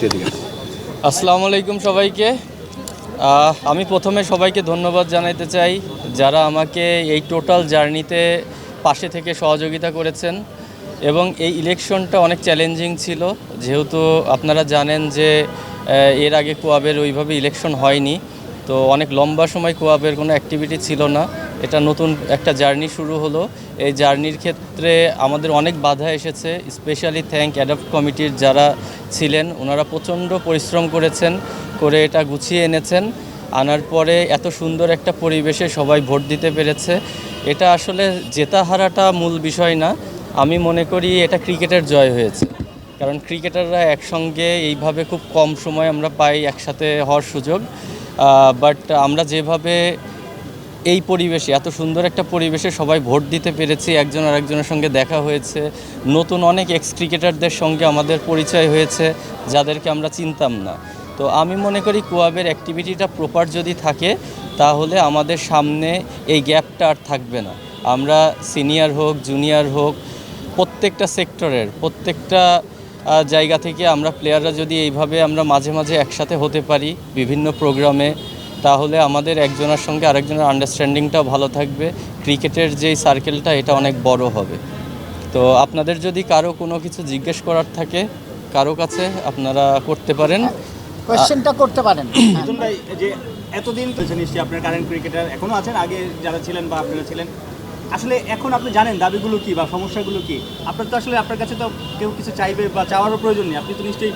একটু এদিকে আসসালামু আলাইকুম সবাইকে। আমি প্রথমে সবাইকে ধন্যবাদ জানাইতে চাই যারা আমাকে এই টোটাল জার্নিতে পাশে থেকে সহযোগিতা করেছেন এবং এই ইলেকশনটা অনেক চ্যালেঞ্জিং ছিল। যেহেতু আপনারা জানেন যে এর আগে কোয়াবের ওইভাবে ইলেকশন হয়নি, তো অনেক লম্বা সময় কোয়াবের কোনো অ্যাক্টিভিটি ছিল না। এটা নতুন একটা জার্নি শুরু হলো। এই জার্নির ক্ষেত্রে আমাদের অনেক বাধা এসেছে, স্পেশালি থ্যাংক অ্যাডপ্ট কমিটির যারা ছিলেন, ওনারা প্রচণ্ড পরিশ্রম করেছেন, করে এটা গুছিয়ে এনেছেন। আনার পরে এত সুন্দর একটা পরিবেশে সবাই ভোট দিতে পেরেছে। এটা আসলে জেতা হারাটা মূল বিষয় না। আমি মনে করি এটা ক্রিকেটের জয় হয়েছে। কারণ ক্রিকেটাররা একসঙ্গে এইভাবে খুব কম সময় আমরা পাই একসাথে হওয়ার সুযোগ। বাট আমরা যেভাবে এই পরিবেশে, এত সুন্দর একটা পরিবেশে সবাই ভোট দিতে পেরেছি, একজন আরেকজনের সঙ্গে দেখা হয়েছে, নতুন অনেক এক্স ক্রিকেটারদের সঙ্গে আমাদের পরিচয় হয়েছে, যাদেরকে আমরা চিনতাম না। তো আমি মনে করি কোয়াবের অ্যাক্টিভিটিটা প্রপার যদি থাকে, তাহলে আমাদের সামনে এই গ্যাপটা আর থাকবে না। আমরা সিনিয়র হোক জুনিয়র হোক, প্রত্যেকটা সেক্টরের প্রত্যেকটা জায়গা থেকে আমরা প্লেয়াররা যদি এইভাবে আমরা মাঝে মাঝে একসাথে হতে পারি, বিভিন্ন প্রোগ্রামে তাহলে আমাদের একজনের সঙ্গে আরেকজনের আন্ডারস্ট্যান্ডিংটাও ভালো থাকবে। ক্রিকেটের যেই সার্কেলটা এটা অনেক বড় হবে। তো আপনাদের যদি কারও কোনো কিছু জিজ্ঞেস করার থাকে কারও কাছে আপনারা করতে পারেন। কোয়েশ্চেনটা করতে পারেন। মিথুন ভাই যে এতদিন চলছে নিশ্চয়ই আপনার কারেন্ট ক্রিকেটার এখনও আছেন আগে যারা ছিলেন বা আপনারা ছিলেন আসলে এখন আপনি জানেন দাবিগুলো কি বা সমস্যাগুলো কি? আপনার তো আসলে আপনার কাছে তো কেউ কিছু চাইবে বা চাওয়ারও প্রয়োজন নেই আপনি তো নিশ্চয়ই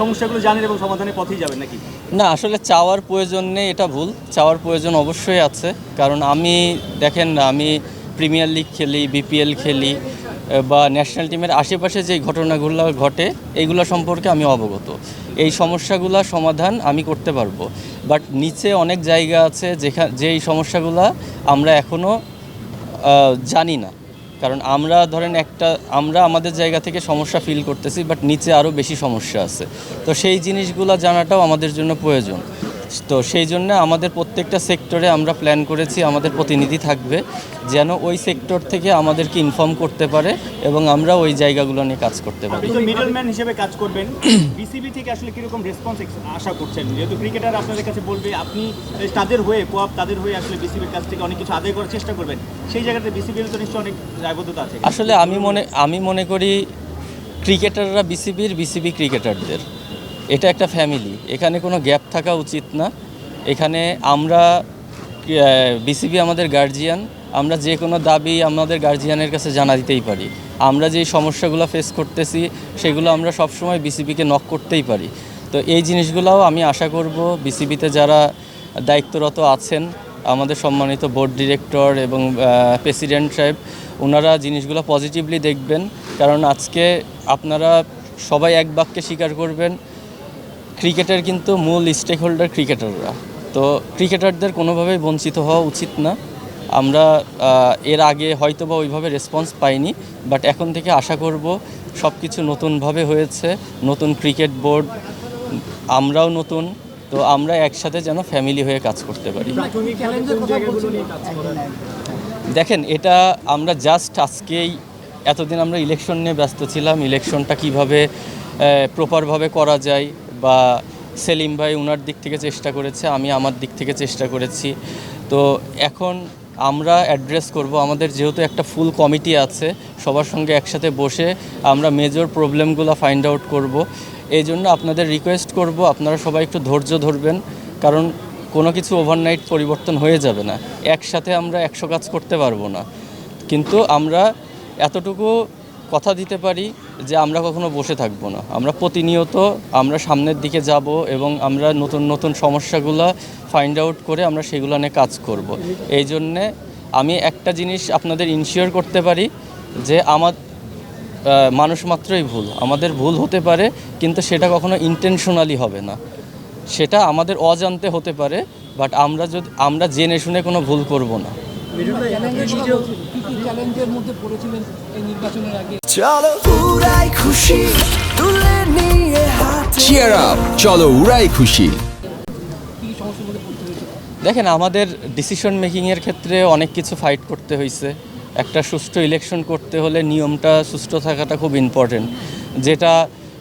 সমস্যাগুলো জানেন এবং সমাধানের পথেই যাবেন নাকি? না, আসলে চাওয়ার প্রয়োজন নেই, এটা ভুল। চাওয়ার প্রয়োজন অবশ্যই আছে, কারণ আমি, দেখেন, আমি প্রিমিয়ার লিগ খেলি, বিপিএল খেলি, বা ন্যাশনাল টিমের আশেপাশে যে ঘটনাগুলো ঘটে এইগুলো সম্পর্কে আমি অবগত। এই সমস্যাগুলো সমাধান আমি করতে পারব। বাট নিচে অনেক জায়গা আছে যেখানে যেই সমস্যাগুলো আমরা এখনও জানি না। কারণ আমরা, ধরেন একটা, আমরা আমাদের জায়গা থেকে সমস্যা ফিল করতেছি বাট নিচে আরও বেশি সমস্যা আছে। তো সেই জিনিসগুলো জানাটাও আমাদের জন্য প্রয়োজন। তো সেই জন্য আমাদের প্রত্যেকটা সেক্টরে আমরা প্ল্যান করেছি আমাদের প্রতিনিধি থাকবে যেন ওই সেক্টর থেকে আমাদেরকে ইনফর্ম করতে পারে এবং আমরা ওই জায়গাগুলো নিয়ে কাজ করতে পারি। মিডলম্যান হিসেবে কাজ করবেন। বিসিবি থেকে আসলে কীরকম রেসপন্স আশা করছেন? যেহেতু ক্রিকেটার আপনাদের কাছে বলবে আপনি তাদের হয়ে কোয়াপ তাদের হয়ে আসলে বিসিবির কাছ থেকে অনেক কিছু আদায় করার চেষ্টা করবেন। সেই জায়গাতে বিসিবির তো নিশ্চয়ই অনেক দায়বদ্ধতা আছে। আসলে আমি মনে আমি মনে করি ক্রিকেটাররা বিসিবির বিসিবি ক্রিকেটারদের এটা একটা ফ্যামিলি এখানে কোনো গ্যাপ থাকা উচিত না। এখানে আমরা বিসিবি আমাদের গার্জিয়ান আমরা যে কোনো দাবি আমাদের গার্জিয়ানের কাছে জানা দিতেই পারি। আমরা যে সমস্যাগুলো ফেস করতেছি, সেগুলো আমরা সবসময় বিসিবিকে নক করতেই পারি। তো এই জিনিসগুলোও আমি আশা করব বিসিবিতে যারা দায়িত্বরত আছেন, আমাদের সম্মানিত বোর্ড ডিরেক্টর এবং প্রেসিডেন্ট সাহেব ওনারা জিনিসগুলো পজিটিভলি দেখবেন। কারণ আজকে আপনারা সবাই এক বাক্যে স্বীকার করবেন ক্রিকেটের কিন্তু মূল স্টেক হোল্ডার ক্রিকেটাররা। তো ক্রিকেটারদের কোনোভাবেই বঞ্চিত হওয়া উচিত না। আমরা এর আগে হয়তো বা ওইভাবে রেসপন্স পাইনি বাট এখন থেকে আশা করব সব কিছু নতুনভাবে হয়েছে, নতুন ক্রিকেট বোর্ড, আমরাও নতুন, তো আমরা একসাথে যেন ফ্যামিলি হয়ে কাজ করতে পারি। দেখেন, এটা আমরা জাস্ট আজকেই, এতদিন আমরা ইলেকশন নিয়ে ব্যস্ত ছিলাম ইলেকশনটা কীভাবে প্রপারভাবে করা যায় বা সেলিম ভাই ওনার দিক থেকে চেষ্টা করেছে, আমি আমার দিক থেকে চেষ্টা করেছি। তো এখন আমরা অ্যাড্রেস করব, আমাদের যেহেতু একটা ফুল কমিটি আছে, সবার সঙ্গে একসাথে বসে আমরা মেজর প্রবলেমগুলো ফাইন্ড আউট করব। এই জন্য আপনাদের রিকোয়েস্ট করব, আপনারা সবাই একটু ধৈর্য ধরবেন, কারণ কোনো কিছু ওভারনাইট পরিবর্তন হয়ে যাবে না। একসাথে আমরা একশো কাজ করতে পারব না। কিন্তু আমরা এতটুকু কথা দিতে পারি যে আমরা কখনো বসে থাকব না। আমরা প্রতিনিয়ত আমরা সামনের দিকে যাব এবং আমরা নতুন নতুন সমস্যাগুলো ফাইন্ড আউট করে আমরা সেগুলো নিয়ে কাজ করব। এই জন্যে আমি একটা জিনিস আপনাদের ইনশিওর করতে পারি যে আমার মানুষ মাত্রই ভুল। আমাদের ভুল হতে পারে, কিন্তু সেটা কখনো ইন্টেনশনালি হবে না। সেটা আমাদের অজান্তে হতে পারে বাট আমরা যদি, আমরা জেনে শুনে কোনো ভুল করব না। চ্যালেঞ্জের মধ্যে পড়েছিলেন এই নির্বাচনের আগে? চলো উড়াই খুশি তুলে নিয়ে চিয়ার আপ চলো উড়াই খুশি। দেখেন আমাদের ডিসিশন মেকিংয়ের ক্ষেত্রে অনেক কিছু ফাইট করতে হয়েছে। একটা সুষ্ঠু ইলেকশন করতে হলে নিয়মটা সুষ্ঠু থাকাটা খুব ইম্পর্টেন্ট যেটা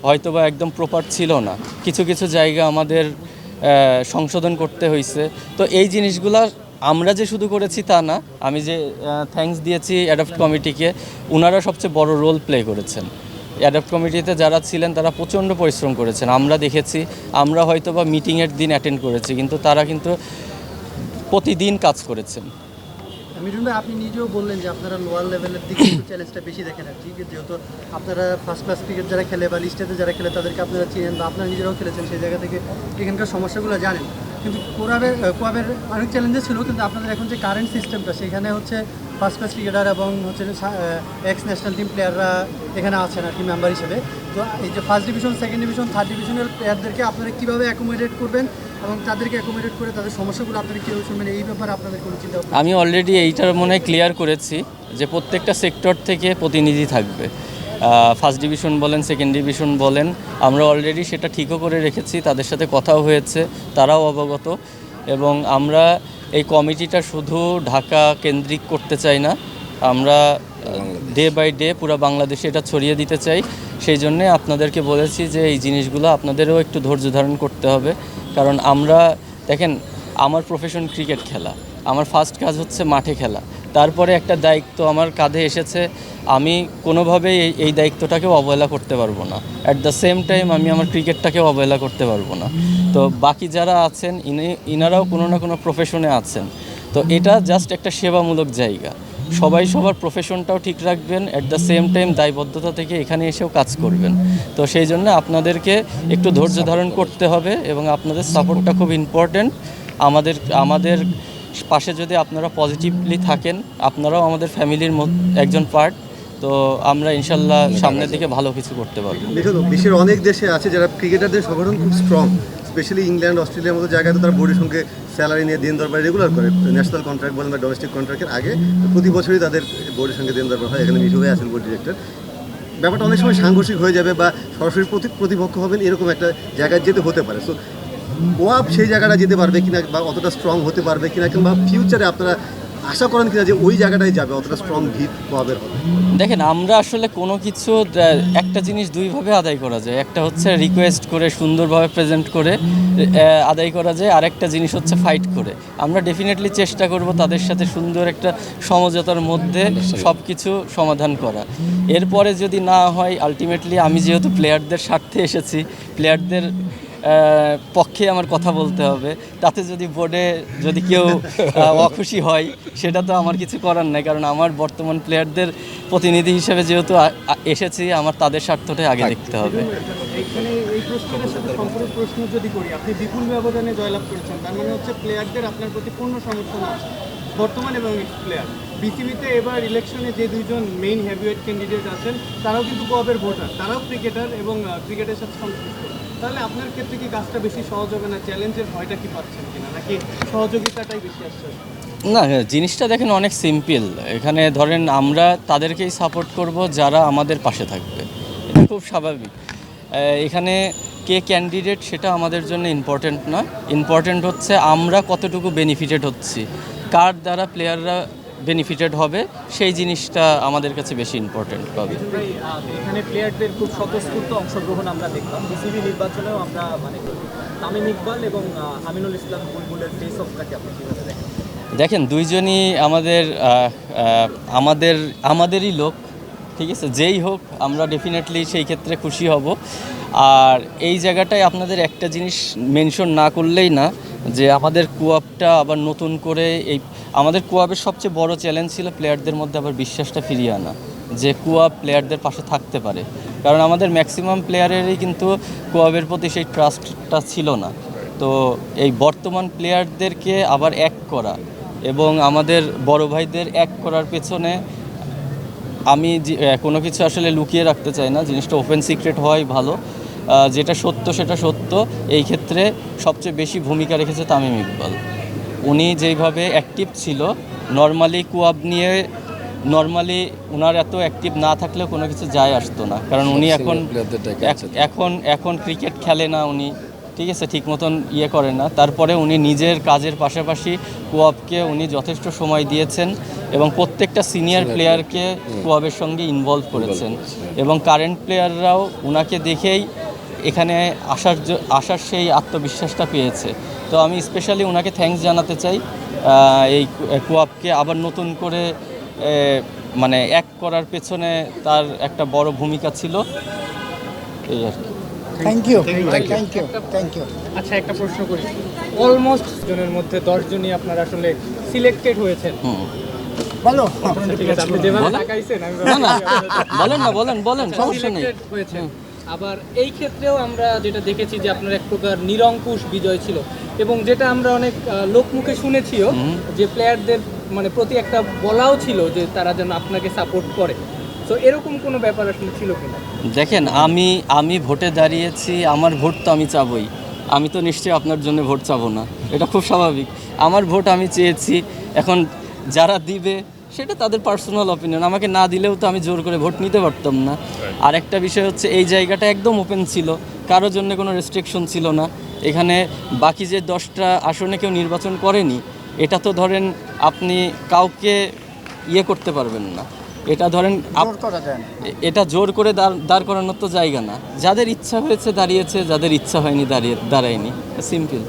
হয়তোবা একদম প্রপার ছিল না। কিছু কিছু জায়গা আমাদের সংশোধন করতে হয়েছে। তো এই জিনিসগুলা আমরা যে শুধু করেছি তা না, আমি যে থ্যাঙ্কস দিয়েছি অ্যাডাপ্ট কমিটিকে ওনারা সবচেয়ে বড় রোল প্লে করেছেন। অ্যাডাপ্ট কমিটিতে যারা ছিলেন, তারা প্রচণ্ড পরিশ্রম করেছেন। আমরা দেখেছি, আমরা হয়তো বা মিটিংয়ের দিন অ্যাটেন্ড করেছি, কিন্তু তারা কিন্তু প্রতিদিন কাজ করেছেন। আপনি নিজেও বললেন যে আপনারা লোয়ার লেভেলের দিকে চ্যালেঞ্জটা বেশি দেখেন আর কি যেহেতু আপনারা ফার্স্ট ক্লাস ক্রিকেট যারা খেলে বা লিস্টেতে যারা খেলে তাদেরকে আপনারা চিনেন বা আপনারা নিজেরাও খেলেছেন, সেই জায়গা থেকে এখানকার সমস্যাগুলো জানেন। কিন্তু কোরাবের কোয়াবের অনেক চ্যালেঞ্জেস ছিল, কিন্তু আপনাদের এখন যে কারেন্ট সিস্টেমটা সেখানে হচ্ছে ফার্স্ট ক্লাস ক্রিকেটার এবং হচ্ছে এক্স ন্যাশনাল টিম প্লেয়াররা এখানে আছেন আর কি মেম্বার হিসেবে। তো এই যে first division second division third ডিভিশনের প্লেয়ারদেরকে আপনারা কীভাবে অ্যাকোমোডেট করবেন এবং তাদেরকে অ্যাকোমোডেট করে তাদের সমস্যাগুলো আপনারা কীভাবে শুনবেন, এই ব্যাপারে আপনাদের কোনো চিন্তা আমি অলরেডি এইটার মনে ক্লিয়ার করেছি যে প্রত্যেকটা সেক্টর থেকে প্রতিনিধি থাকবে। ফার্স্ট ডিভিশন বলেন সেকেন্ড ডিভিশন বলেন আমরা অলরেডি সেটা ঠিকও করে রেখেছি তাদের সাথে কথাও হয়েছে তারাও অবগত এবং আমরা এই কমিটিটা শুধু ঢাকা কেন্দ্রিক করতে চাই না আমরা ডে বাই ডে পুরো বাংলাদেশে এটা ছড়িয়ে দিতে চাই সেই জন্যে আপনাদেরকে বলেছি যে এই জিনিসগুলো আপনাদেরও একটু ধৈর্য ধারণ করতে হবে কারণ আমরা দেখেন আমার প্রফেশন ক্রিকেট খেলা আমার ফার্স্ট কাজ হচ্ছে মাঠে খেলা তারপরে একটা দায়িত্ব আমার কাঁধে এসেছে, আমি কোনোভাবেই এই দায়িত্বটাকেও অবহেলা করতে পারব না। অ্যাট দ্য সেম টাইম আমি আমার ক্রিকেটটাকেও অবহেলা করতে পারব না। তো বাকি যারা আছেন, ইনি ইনারাও কোনো না কোনো প্রফেশনে আছেন। তো এটা জাস্ট একটা সেবামূলক জায়গা। সবাই সবার প্রফেশনটাও ঠিক রাখবেন অ্যাট দ্য সেম টাইম দায়বদ্ধতা থেকে এখানে এসেও কাজ করবেন। তো সেই জন্য আপনাদেরকে একটু ধৈর্য ধারণ করতে হবে এবং আপনাদের সাপোর্টটা খুব ইম্পর্ট্যান্ট আমাদের আমাদের পাশে যদি আপনারা পজিটিভলি থাকেন আপনারাও আমাদের ফ্যামিলির একজন পার্ট তো আমরা ইনশাল্লাহ সামনের দিকে ভালো কিছু করতে পারব। দেখুন বিশ্বের অনেক দেশে আছে যারা ক্রিকেটারদের সংগঠন খুব স্ট্রং স্পেশালি ইংল্যান্ড অস্ট্রেলিয়ার মতো জায়গায় তো তারা বোর্ডের সঙ্গে স্যালারি নিয়ে দিন দরবার রেগুলার করে। ন্যাশনাল কন্ট্রাক্ট বলেন বা ডোমেস্টিক কন্ট্রাক্টের আগে প্রতি বছরই তাদের বোর্ডের সঙ্গে দিন দরবার হয় এখানে মিঠু হয়ে আছেন বোর্ড ডিরেক্টর ব্যাপারটা অনেক সময় সাংঘর্ষিক হয়ে যাবে বা সরাসরি প্রতি প্রতিপক্ষ হবেন এরকম একটা জায়গায় যেতে হতে পারে। সো ওয়াপ সেই জায়গাটা যেতে পারবে কিনা বা অতটা স্ট্রং হতে পারবে কিনা কিংবা ফিউচারে আপনারা আশা করেন কিনা যে ওই জায়গাটায় যাবে অতটা স্ট্রং ভিত ওয়াবের হবে? দেখেন আমরা আসলে কোনো কিছু একটা জিনিস দুইভাবে আদায় করা যায়। একটা হচ্ছে রিকোয়েস্ট করে সুন্দরভাবে প্রেজেন্ট করে আদায় করা যায়। আরেকটা জিনিস হচ্ছে ফাইট করে। আমরা ডেফিনেটলি চেষ্টা করব তাদের সাথে সুন্দর একটা সমঝোতার মধ্যে সব কিছু সমাধান করা। এরপরে যদি না হয় আলটিমেটলি আমি যেহেতু প্লেয়ারদের স্বার্থে এসেছি প্লেয়ারদের পক্ষে আমার কথা বলতে হবে। তাতে যদি বোর্ডে যদি কেউ অখুশি হয় সেটা তো আমার কিছু করার নাই। কারণ আমার বর্তমান প্লেয়ারদের প্রতিনিধি হিসেবে যেহেতু এসেছি আমার তাদের স্বার্থটাই আগে দেখতে হবে। প্রশ্ন যদি করি আপনি বিপুল ব্যবধানে জয়লাভ করেছেন। তার মানে হচ্ছে প্লেয়ারদের আপনার প্রতি পূর্ণ সমর্থন আছে। বর্তমান এবং এক্স প্লেয়ার বিসিবিতে এবার ইলেকশনে যে দুইজন মেইন হেভিওয়েট ক্যান্ডিডেট আছেন, তারাও কিন্তু কোয়াবের ভোটার তারাও ক্রিকেটার এবং ক্রিকেটের সাথে সংশ্লিষ্ট তাহলে আপনার ক্ষেত্রে কি কাজটা বেশি সহজ হবে না চ্যালেঞ্জের ভয়টা কি পাচ্ছেন কিনা, নাকি সহযোগিতাটাই বেশি আসছে? না জিনিসটা দেখেন অনেক সিম্পল এখানে ধরেন আমরা তাদেরকেই সাপোর্ট করব যারা আমাদের পাশে থাকবে। এটা খুব স্বাভাবিক। এখানে কে ক্যান্ডিডেট সেটা আমাদের জন্য ইম্পর্টেন্ট না ইম্পর্টেন্ট হচ্ছে আমরা কতটুকু বেনিফিটেড হচ্ছি। কার দ্বারা প্লেয়াররা বেনিফিটেড হবে সেই জিনিসটা আমাদের কাছে বেশি ইম্পর্টেন্ট হবে এখানে প্লেয়ারদের খুব স্বতঃস্ফূর্ত অংশগ্রহণ আমরা দেখলাম। বিসিবি নির্বাচনেও আমরা মানে তামিম ইকবাল এবং আমিনুল ইসলাম বুলবুলের আপনি কীভাবে দেখেন? দেখেন দুইজনই আমাদের আমাদের আমাদেরই লোক ঠিক আছে? যেই হোক, আমরা ডেফিনেটলি সেই ক্ষেত্রে খুশি হব। আর এই জায়গাটায় আপনাদের একটা জিনিস মেনশন না করলেই না, যে আমাদের কুয়াপটা আবার নতুন করে এই, আমাদের কুয়াবের সবচেয়ে বড় চ্যালেঞ্জ ছিল প্লেয়ারদের মধ্যে আবার বিশ্বাসটা ফিরিয়ে আনা, যে কুয়াব প্লেয়ারদের পাশে থাকতে পারে। কারণ আমাদের ম্যাক্সিমাম প্লেয়ারেরই কিন্তু কুয়াবের প্রতি সেই ট্রাস্টটা ছিল না। তো এই বর্তমান প্লেয়ারদেরকে আবার এক করা এবং আমাদের বড় ভাইদের এক করার পেছনে আমি যে- কোনো কিছু আসলে লুকিয়ে রাখতে চাই না। জিনিসটা ওপেন সিক্রেট হওয়াই ভালো। যেটা সত্য সেটা সত্য। এই ক্ষেত্রে সবচেয়ে বেশি ভূমিকা রেখেছে তামিম ইকবাল। উনি যেইভাবে অ্যাক্টিভ ছিল নর্মালি কুয়াব নিয়ে নর্মালি ওনার এত অ্যাক্টিভ না থাকলেও কোনো কিছু যায় আসতো না। কারণ উনি এখন এখন এখন ক্রিকেট খেলে না উনি। ঠিক আছে ঠিক মতন ইয়ে করে না। তারপরে উনি নিজের কাজের পাশাপাশি কোয়াবকে উনি যথেষ্ট সময় দিয়েছেন এবং প্রত্যেকটা সিনিয়র প্লেয়ারকে কোয়াবের সঙ্গে ইনভলভ করেছেন। এবং কারেন্ট প্লেয়াররাও ওনাকে দেখেই এখানে আসার আসার সেই আত্মবিশ্বাসটা পেয়েছে। তো আমি স্পেশালি ওনাকে থ্যাঙ্কস জানাতে চাই এই কোয়াবকে আবার নতুন করে মানে এক করার পেছনে তার একটা বড় ভূমিকা ছিল। এই আর কি। Thank you thank you thank you আচ্ছা একটা প্রশ্ন করি। অলমোস্ট জনের মধ্যে দশ জনই আপনারা আসলে সিলেক্টেড হয়েছেন। বলো। ঠিক আছে আপনি যেভাবে তাকাইছেন আমি না না। বলেন না বলেন বলেন সমস্যা নেই। হয়েছেন। আবার এই ক্ষেত্রেও আমরা যেটা দেখেছি যে আপনার এক প্রকার নিরঙ্কুশ বিজয় ছিল। এবং যেটা আমরা অনেক আহ, লোকমুখে শুনেছিও যে প্লেয়ারদের মানে প্রতি একটা বলাও ছিল যে তারা যেন আপনাকে সাপোর্ট করে। তো এরকম কোনো ব্যাপার আসলে ছিল কিনা? দেখেন আমি আমি ভোটে দাঁড়িয়েছি আমার ভোট তো আমি চাবই। আমি তো নিশ্চয়ই আপনার জন্য ভোট চাবো না। এটা খুব স্বাভাবিক। আমার ভোট আমি চেয়েছি এখন যারা দিবে সেটা তাদের পার্সোনাল অপিনিয়ন আমাকে না দিলেও তো আমি জোর করে ভোট নিতে পারতাম না। আর একটা বিষয় হচ্ছে এই জায়গাটা একদম ওপেন ছিল। কারোর জন্য কোনো রেস্ট্রিকশন ছিল না। এখানে বাকি যে দশটা আসনে কেউ নির্বাচন করেনি এটা তো ধরেন আপনি কাউকে ইয়ে করতে পারবেন না। এটা ধরেন এটা জোর করে দাঁড় দাঁড় করানোর তো জায়গা না। যাদের ইচ্ছা হয়েছে দাঁড়িয়েছে যাদের ইচ্ছা হয়নি দাঁড়িয়ে দাঁড়ায়নি। সিম্পল